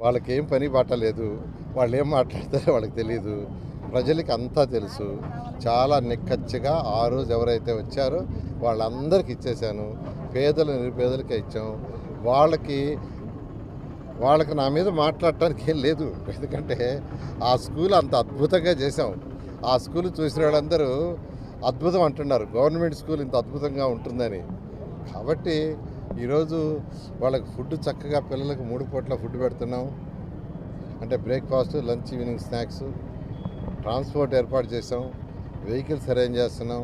వాళ్ళకి ఏం పని పట్టలేదు వాళ్ళు ఏం మాట్లాడతారో వాళ్ళకి తెలియదు ప్రజలకి అంతా తెలుసు. చాలా నిక్కచ్చిగా ఆ రోజు ఎవరైతే వచ్చారో వాళ్ళందరికీ ఇచ్చేసాను పేదలు నిరుపేదలకే ఇచ్చాం. వాళ్ళకి వాళ్ళకి నా మీద మాట్లాడటానికి ఏం లేదు. ఎందుకంటే ఆ స్కూల్ అంత అద్భుతంగా చేసాం ఆ స్కూల్ చూసిన వాళ్ళందరూ అద్భుతం అంటున్నారు. గవర్నమెంట్ స్కూల్ ఇంత అద్భుతంగా ఉంటుందని. కాబట్టి ఈరోజు వాళ్ళకి ఫుడ్ చక్కగా పిల్లలకు మూడు పూట్ల ఫుడ్ పెడుతున్నాం. అంటే breakfast lunch evening snacks transport ఏర్పాటు చేసాం వెహికల్స్ అరేంజ్ చేస్తున్నాం.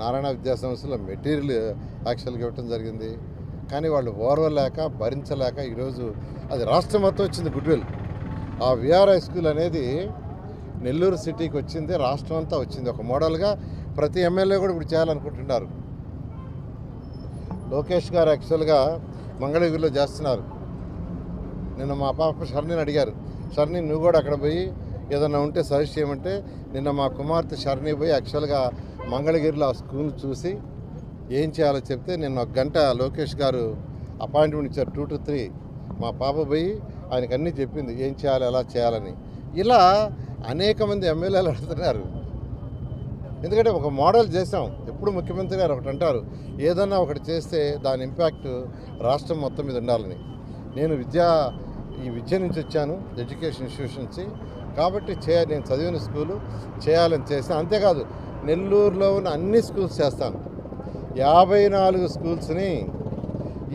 నారాయణ విద్యా సంస్థలో మెటీరియల్ యాక్చువల్గా ఇవ్వటం జరిగింది. కానీ వాళ్ళు ఓర్వలేక భరించలేక ఈరోజు అది రాష్ట్రం మొత్తం వచ్చింది గుడ్విల్. ఆ విఆర్ఐ స్కూల్ అనేది నెల్లూరు సిటీకి వచ్చింది రాష్ట్రం అంతా వచ్చింది. ఒక మోడల్గా ప్రతి ఎమ్మెల్యే కూడా ఇప్పుడు చేయాలనుకుంటున్నారు. లోకేష్ గారు యాక్చువల్గా మంగళగిరిలో చేస్తున్నారు. నిన్న మా పాప షర్ణిని అడిగారు. షర్ని నువ్వు కూడా అక్కడ పోయి ఏదన్నా ఉంటే సజెస్ట్ చేయమంటే నిన్న మా కుమార్తె షర్ని పోయి యాక్చువల్గా మంగళగిరిలో ఆ స్కూల్ చూసి ఏం చేయాలో చెప్తే నిన్న ఒక గంట లోకేష్ గారు అపాయింట్మెంట్ ఇచ్చారు టూ టు త్రీ మా పాప పోయి ఆయనకు అన్నీ చెప్పింది ఏం చేయాలి ఎలా చేయాలని. ఇలా అనేక మంది ఎమ్మెల్యేలు అడుగుతున్నారు. ఎందుకంటే ఒక మోడల్ చేసాం ఎప్పుడు ముఖ్యమంత్రి గారు ఒకటి అంటారు ఏదన్నా ఒకటి చేస్తే దాని ఇంపాక్ట్ రాష్ట్రం మొత్తం మీద ఉండాలని. నేను విద్యా ఈ విద్య నుంచి వచ్చాను ఎడ్యుకేషన్ ఇన్స్టిట్యూషన్ కాబట్టి చే నేను చదివిన స్కూలు చేయాలని చేస్తాను అంతేకాదు నెల్లూరులో ఉన్న అన్ని స్కూల్స్ చేస్తాను. యాభై నాలుగు స్కూల్స్ని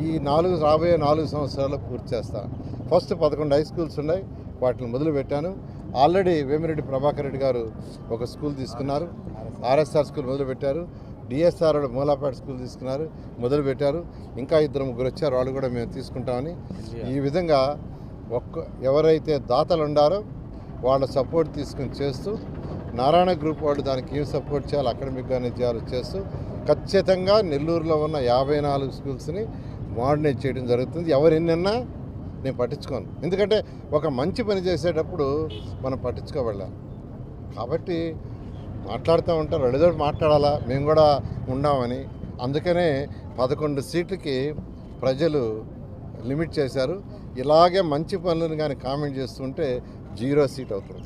ఈ నాలుగు రాబోయే నాలుగు సంవత్సరాల్లో పూర్తి చేస్తాను. ఫస్ట్ పదకొండు హై స్కూల్స్ ఉన్నాయి వాటిని మొదలుపెట్టాను. ఆల్రెడీ వేమిరెడ్డి ప్రభాకర్ రెడ్డి గారు ఒక స్కూల్ తీసుకున్నారు. ఆర్ఎస్ఆర్ స్కూల్ మొదలుపెట్టారు. డిఎస్ఆర్ మూలాపేట స్కూల్ తీసుకున్నారు మొదలుపెట్టారు. ఇంకా ఇద్దరు ముగ్గురు వచ్చారు. వాళ్ళు కూడా మేము తీసుకుంటామని. ఈ విధంగా ఒక్క ఎవరైతే దాతలు ఉండారో వాళ్ళ సపోర్ట్ తీసుకుని చేస్తూ నారాయణ గ్రూప్ వాళ్ళు దానికి ఏం సపోర్ట్ చేయాలి అకాడమిక్ కానీ చేస్తూ ఖచ్చితంగా నెల్లూరులో ఉన్న యాభై నాలుగు స్కూల్స్ని మోడర్నైజ్ చేయడం జరుగుతుంది. ఎవరు నేను పట్టించుకోను. ఎందుకంటే ఒక మంచి పని చేసేటప్పుడు మనం పట్టించుకోవాలి కాబట్టి మాట్లాడుతూ ఉంటారు వాళ్ళేదో మాట్లాడాలా మేము కూడా ఉన్నామని. అందుకనే పదకొండు సీట్లకి ప్రజలు లిమిట్ చేశారు. ఇలాగే మంచి పనులను కానీ కామెంట్ చేస్తుంటే జీరో సీట్ అవుతుంది.